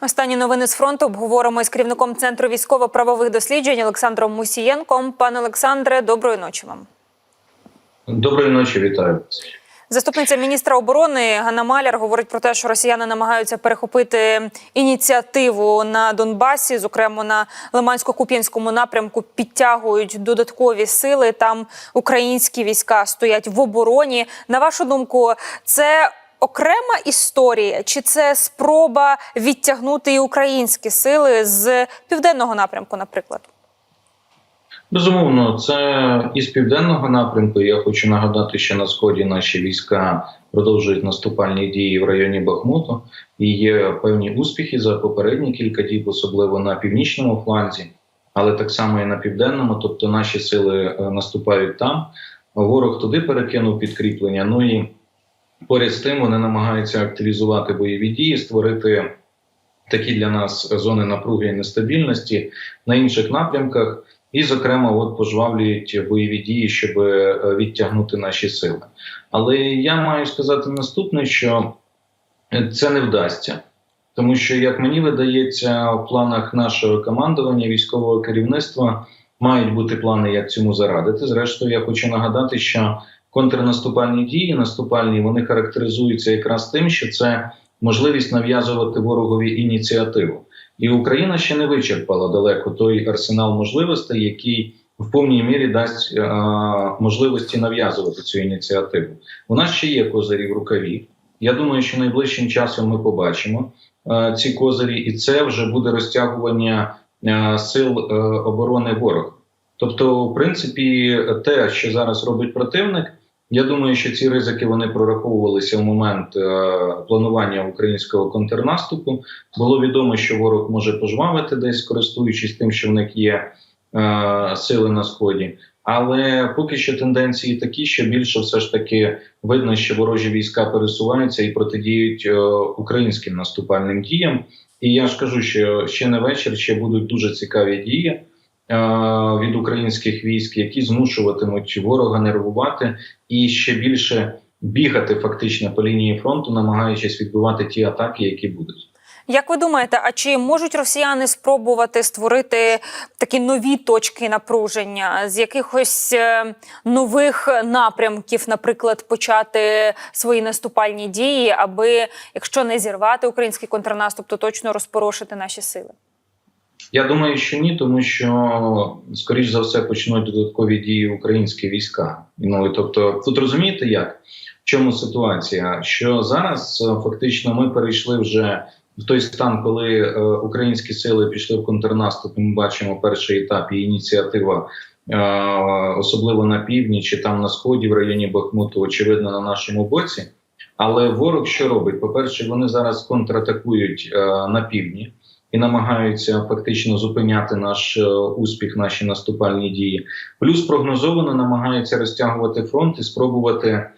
Останні новини з фронту обговоримо із керівником центру військово-правових досліджень Олександром Мусієнком. Пане Олександре, доброї ночі вам. Доброї ночі, вітаю. Заступниця міністра оборони Ганна Маляр говорить про те, що росіяни намагаються перехопити ініціативу на Донбасі, зокрема на Лимансько-Куп'янському напрямку, підтягують додаткові сили. Там українські війська стоять в обороні. На вашу думку, це окрема історія, чи це спроба відтягнути українські сили з південного напрямку, наприклад? Безумовно, це із південного напрямку. Я хочу нагадати, що на сході наші війська продовжують наступальні дії в районі Бахмуту, і є певні успіхи за попередні кілька діб, особливо на північному фланзі, але так само і на південному. Тобто наші сили е, наступають там. Ворог туди перекинув підкріплення. Ну і поряд з тим вони намагаються активізувати бойові дії, створити такі для нас зони напруги і нестабільності на інших напрямках. І, зокрема, от пожвавлюють бойові дії, щоб е, відтягнути наші сили. Але я маю сказати наступне, що це не вдасться, тому що, як мені видається, в планах нашого командування військового керівництва мають бути плани, як цьому зарадити. Зрештою, я хочу нагадати, що контрнаступальні дії, наступальні, вони характеризуються якраз тим, що це можливість нав'язувати ворогові ініціативу. І Україна ще не вичерпала далеко той арсенал можливостей, який в повній мірі дасть е, можливості нав'язувати цю ініціативу. У нас ще є козирі в рукаві. Я думаю, що найближчим часом ми побачимо е, ці козирі, і це вже буде розтягування е, сил е, оборони ворога. Тобто, в принципі, те, що зараз робить противник. Я думаю, що ці ризики вони прораховувалися в момент е, планування українського контрнаступу. Було відомо, що ворог може пожвавити десь, користуючись тим, що в них є е, сили на сході. Але поки що тенденції такі, що більше все ж таки видно, що ворожі війська пересуваються і протидіють е, українським наступальним діям. І я ж кажу, що ще не вечір, ще будуть дуже цікаві дії від українських військ, які змушуватимуть ворога нервувати і ще більше бігати фактично по лінії фронту, намагаючись відбивати ті атаки, які будуть. Як ви думаєте, а чи можуть росіяни спробувати створити такі нові точки напруження з якихось е, нових напрямків, наприклад, почати свої наступальні дії, аби якщо не зірвати український контрнаступ, то точно розпорошити наші сили? Я думаю, що ні, тому що скоріш за все почнуть додаткові дії українські війська. Ну тобто, тут розумієте, як в чому ситуація? Що зараз е, фактично ми перейшли вже в той стан, коли е, українські сили пішли в контрнаступ. і Ми бачимо перший етап і ініціатива. е, Особливо на півдні чи там на сході, в районі Бахмуту, очевидно, на нашому боці. Але ворог що робить? По-перше, вони зараз контратакують е, на півдні і намагаються фактично зупиняти наш е, успіх, наші наступальні дії. Плюс прогнозовано намагаються розтягувати фронт і спробувати е,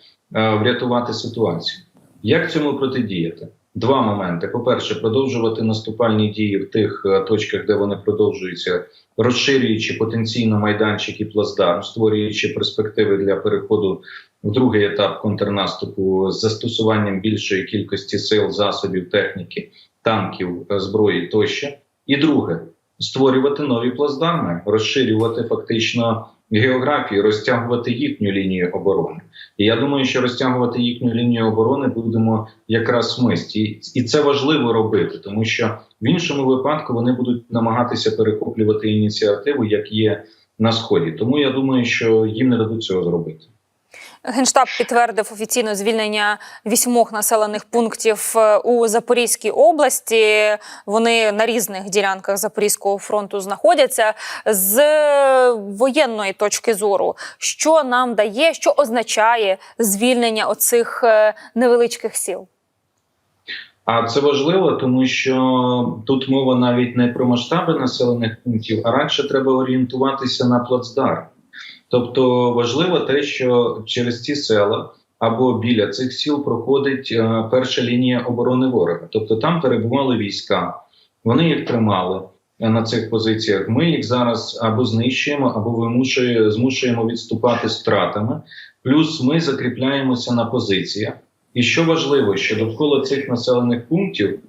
врятувати ситуацію. Як цьому протидіяти? Два моменти: по-перше, продовжувати наступальні дії в тих е, точках, де вони продовжуються, розширюючи потенційно майданчик і плацдарм, створюючи перспективи для переходу в другий етап контрнаступу з застосуванням більшої кількості сил, засобів, техніки, танків, е, зброї тощо. І друге створювати нові плацдарми, розширювати фактично географію, розтягувати їхню лінію оборони. І я думаю, що розтягувати їхню лінію оборони будемо якраз ми. І, це важливо робити, тому що в іншому випадку вони будуть намагатися перехоплювати ініціативу, як є на сході. Тому я думаю, що їм не дадуть цього зробити. Генштаб підтвердив офіційно звільнення вісьмох населених пунктів е, у Запорізькій області. Вони на різних ділянках Запорізького фронту знаходяться з воєнної точки зору. Що нам дає, що означає звільнення оцих е, невеличких сіл? А це важливо, тому що тут мова навіть не про масштаби населених пунктів, а радше треба орієнтуватися на плацдарм. Тобто важливо те, що через ці села або біля цих сіл проходить е, перша лінія оборони ворога. Тобто там перебували війська, вони їх тримали е, на цих позиціях. Ми їх зараз або знищуємо, або вимушує, змушуємо відступати з втратами. Плюс ми закріпляємося на позиціях. І що важливо, що довкола цих населених пунктів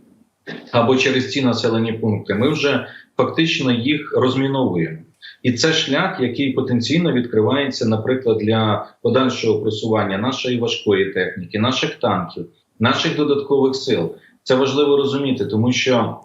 або через ці населені пункти, ми вже фактично їх розміновуємо. І це шлях, який потенційно відкривається, наприклад, для подальшого просування нашої важкої техніки, наших танків, наших додаткових сил. Це важливо розуміти, тому що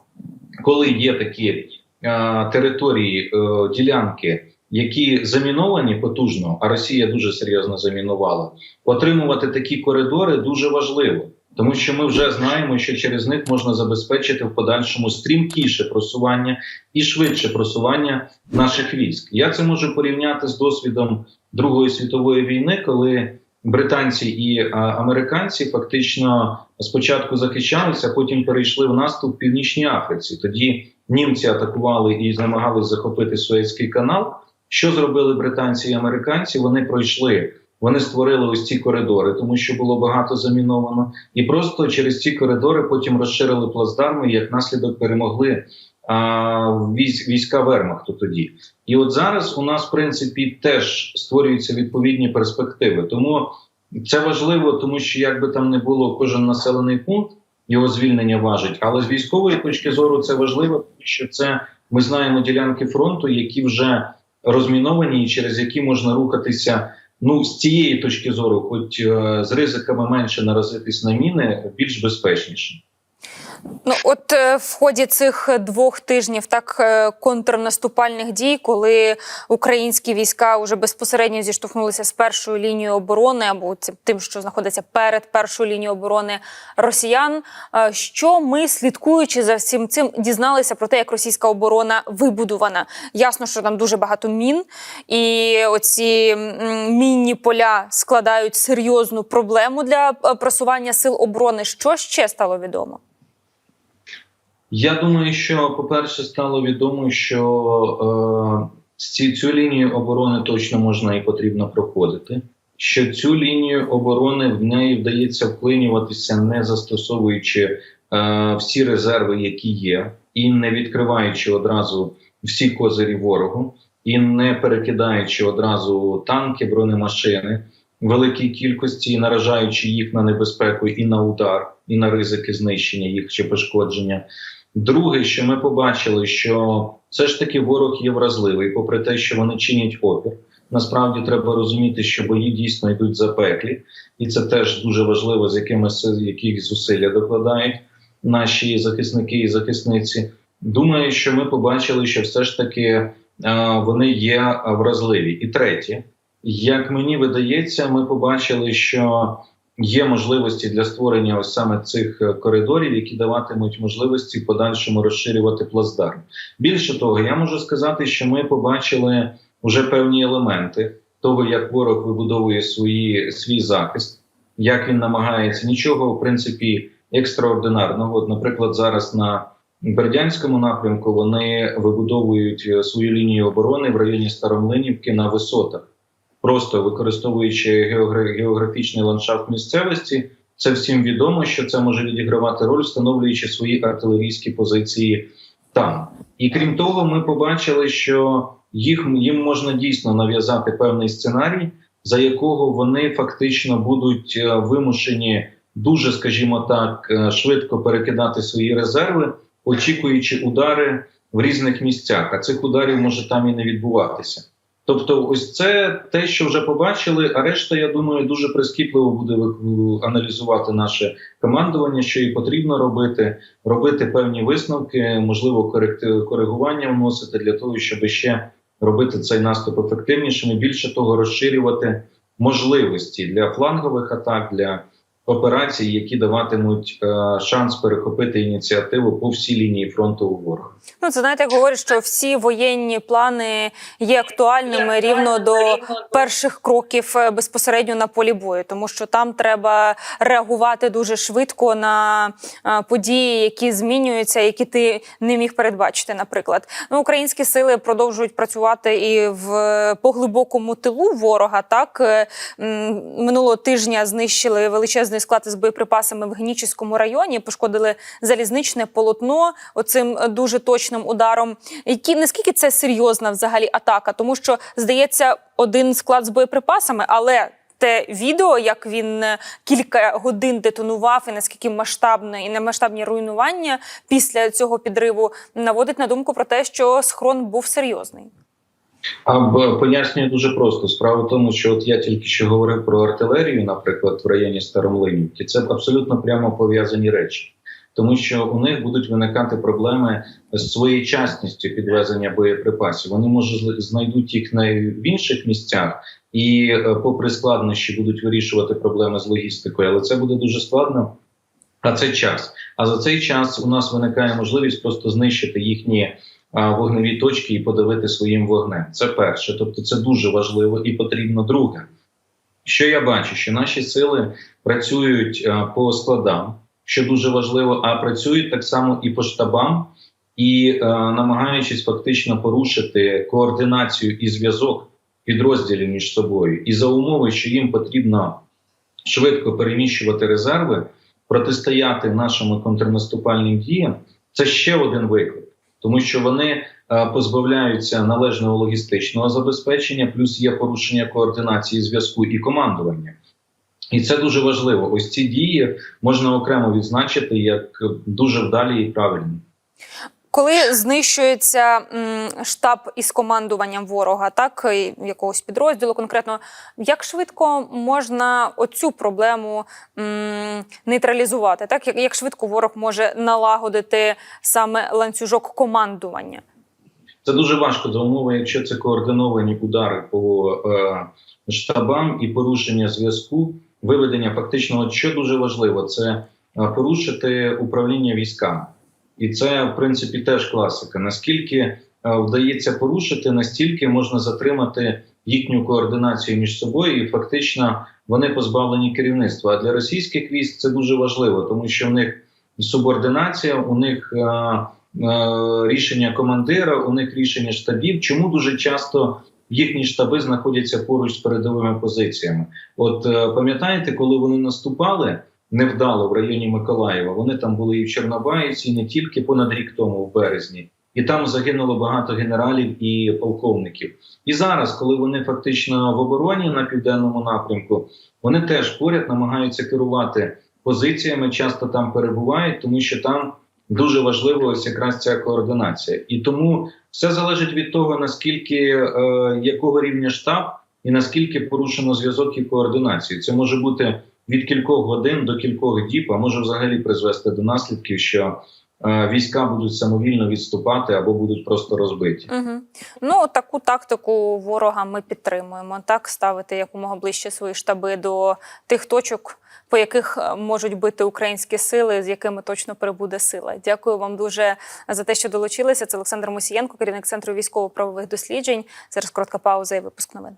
коли є такі е, території, е, ділянки, які заміновані потужно, а Росія дуже серйозно замінувала, отримувати такі коридори дуже важливо. Тому що ми вже знаємо, що через них можна забезпечити в подальшому стрімкіше просування і швидше просування наших військ. Я це можу порівняти з досвідом Другої світової війни, коли британці і американці фактично спочатку захищалися, потім перейшли в наступ в північній Африці. Тоді німці атакували і намагались захопити Суецький канал. Що зробили британці і американці? Вони пройшли. Вони створили ось ці коридори, тому що було багато заміновано, і просто через ці коридори потім розширили плацдарми, і як наслідок перемогли а, військ, війська Вермахту тоді. І от зараз у нас, в принципі, теж створюються відповідні перспективи. Тому це важливо, тому що як би там не було, кожен населений пункт його звільнення важить. Але з військової точки зору це важливо, тому що це ми знаємо ділянки фронту, які вже розміновані, і через які можна рухатися. Ну, з цієї точки зору, хоч е, з ризиками менше наразитись на міни, більш безпечніше. Ну, от е, в ході цих двох тижнів так е, контрнаступальних дій, коли українські війська вже безпосередньо зіштовхнулися з першою лінією оборони або тим, що знаходиться перед першою лінією оборони росіян. е, Що ми, слідкуючи за всім цим, дізналися про те, як російська оборона вибудована. Ясно, що там дуже багато мін, і оці мінні поля складають серйозну проблему для просування сил оборони. Що ще стало відомо? Я думаю, що по-перше, стало відомо, що е, цю лінію оборони точно можна і потрібно проходити. Що цю лінію оборони в неї вдається вклинюватися, не застосовуючи е, всі резерви, які є, і не відкриваючи одразу всі козирі ворогу, і не перекидаючи одразу танки, бронемашини великій кількості, і наражаючи їх на небезпеку і на удар, і на ризики знищення їх чи пошкодження. Друге, що ми побачили, що все ж таки ворог є вразливий, попри те, що вони чинять опір. Насправді треба розуміти, що бої дійсно йдуть запеклі, і це теж дуже важливо, з якими які зусилля докладають наші захисники і захисниці. Думаю, що ми побачили, що все ж таки е, вони є вразливі. І третє, як мені видається, ми побачили, що є можливості для створення ось саме цих е, коридорів, які даватимуть можливості в подальшому розширювати плацдарм. Більше того, я можу сказати, що ми побачили вже певні елементи того, як ворог вибудовує свої свій захист, як він намагається нічого, в принципі, екстраординарного. От, наприклад, зараз на Бердянському напрямку вони вибудовують е, свою лінію оборони в районі Старомлинівки на висотах просто використовуючи геогра- географічний ландшафт місцевості, це всім відомо, що це може відігравати роль, встановлюючи свої артилерійські позиції там. І крім того, ми побачили, що їх їм можна дійсно нав'язати певний сценарій, за якого вони фактично будуть е, вимушені дуже, скажімо так, е, швидко перекидати свої резерви, очікуючи удари в різних місцях. А цих ударів може там і не відбуватися. Тобто, ось це те, що вже побачили. А решта, я думаю, дуже прискіпливо буде аналізувати наше командування, що і потрібно робити, робити певні висновки, можливо, коригування вносити для того, щоб ще робити цей наступ ефективнішим і більше того, розширювати можливості для флангових атак, для операцій, які даватимуть е, шанс перехопити ініціативу по всій лінії фронту у ворога. Ну, це знаєте, говорять, що всі воєнні плани є актуальними рівно до перших кроків е, безпосередньо на полі бою, тому що там треба реагувати дуже швидко на е, події, які змінюються, які ти не міг передбачити. Наприклад, ну українські сили продовжують працювати і в поглибокому тилу ворога. Так Е, минулого тижня знищили величезний склад із боєприпасами в Генічеському районі, пошкодили залізничне полотно оцим е, дуже точним ударом. Які наскільки це серйозна взагалі атака? Тому що здається, один склад з боєприпасами, але те відео, як він е, кілька годин детонував, і наскільки масштабне і немасштабні руйнування після цього підриву наводить на думку про те, що схрон був серйозний. А пояснюю дуже просто. Справа в тому, що от я тільки що говорив про артилерію, наприклад, в районі Старомлинівки. Це абсолютно прямо пов'язані речі, тому що у них будуть виникати проблеми з своєчасністю підвезення боєприпасів. Вони може знайдуть їх на в інших місцях, і, е, попри складнощі, будуть вирішувати проблеми з логістикою, але це буде дуже складно. А це час. А за цей час у нас виникає можливість просто знищити їхні вогневі точки і подавити своїм вогнем. Це перше, тобто це дуже важливо і потрібно. Друге, що я бачу, що наші сили працюють по складам, що дуже важливо, а працюють так само і по штабам, і намагаючись фактично порушити координацію і зв'язок підрозділів між собою, і за умови, що їм потрібно швидко переміщувати резерви, протистояти нашим контрнаступальним діям, це ще один виклик, тому що вони е, позбавляються належного логістичного забезпечення, плюс є порушення координації зв'язку і командування. І це дуже важливо. Ось ці дії можна окремо відзначити як дуже вдалі і правильні. Коли знищується штаб із командуванням ворога, так якогось підрозділу конкретно, як швидко можна оцю проблему нейтралізувати? Так як, швидко ворог може налагодити саме ланцюжок командування? Це дуже важко за умови, якщо це координовані удари по е, штабам і порушення зв'язку, виведення фактично, що дуже важливо, це е, порушити управління військами. І це, в принципі, теж класика. Наскільки е, вдається порушити, настільки можна затримати їхню координацію між собою, і фактично вони позбавлені керівництва. А для російських військ це дуже важливо, тому що в них субординація, у них е, е, рішення командира, у них рішення штабів. Чому дуже часто їхні штаби знаходяться поруч з передовими позиціями? От пам'ятаєте, коли вони наступали невдало в районі Миколаєва, вони там були і в Чорнобаївці, і не тільки понад рік тому, в березні. І там загинуло багато генералів і полковників. І зараз, коли вони фактично в обороні на південному напрямку, вони теж поряд намагаються керувати позиціями, часто там перебувають, тому що там дуже важливо ось якраз ця координація. І тому все залежить від того, наскільки е, якого рівня штаб і наскільки порушено зв'язок і координацію. Це може бути від кількох годин до кількох діб, а може взагалі призвести до наслідків, що е, війська будуть самовільно відступати або будуть просто розбиті. Угу. Ну таку тактику ворога ми підтримуємо. Так ставити якомога ближче свої штаби до тих точок, по яких е, можуть бити українські сили, з якими точно прибуде сила. Дякую вам дуже за те, що долучилися. Це Олександр Мусієнко, керівник центру військово-правових досліджень. Зараз коротка пауза і випуск новин.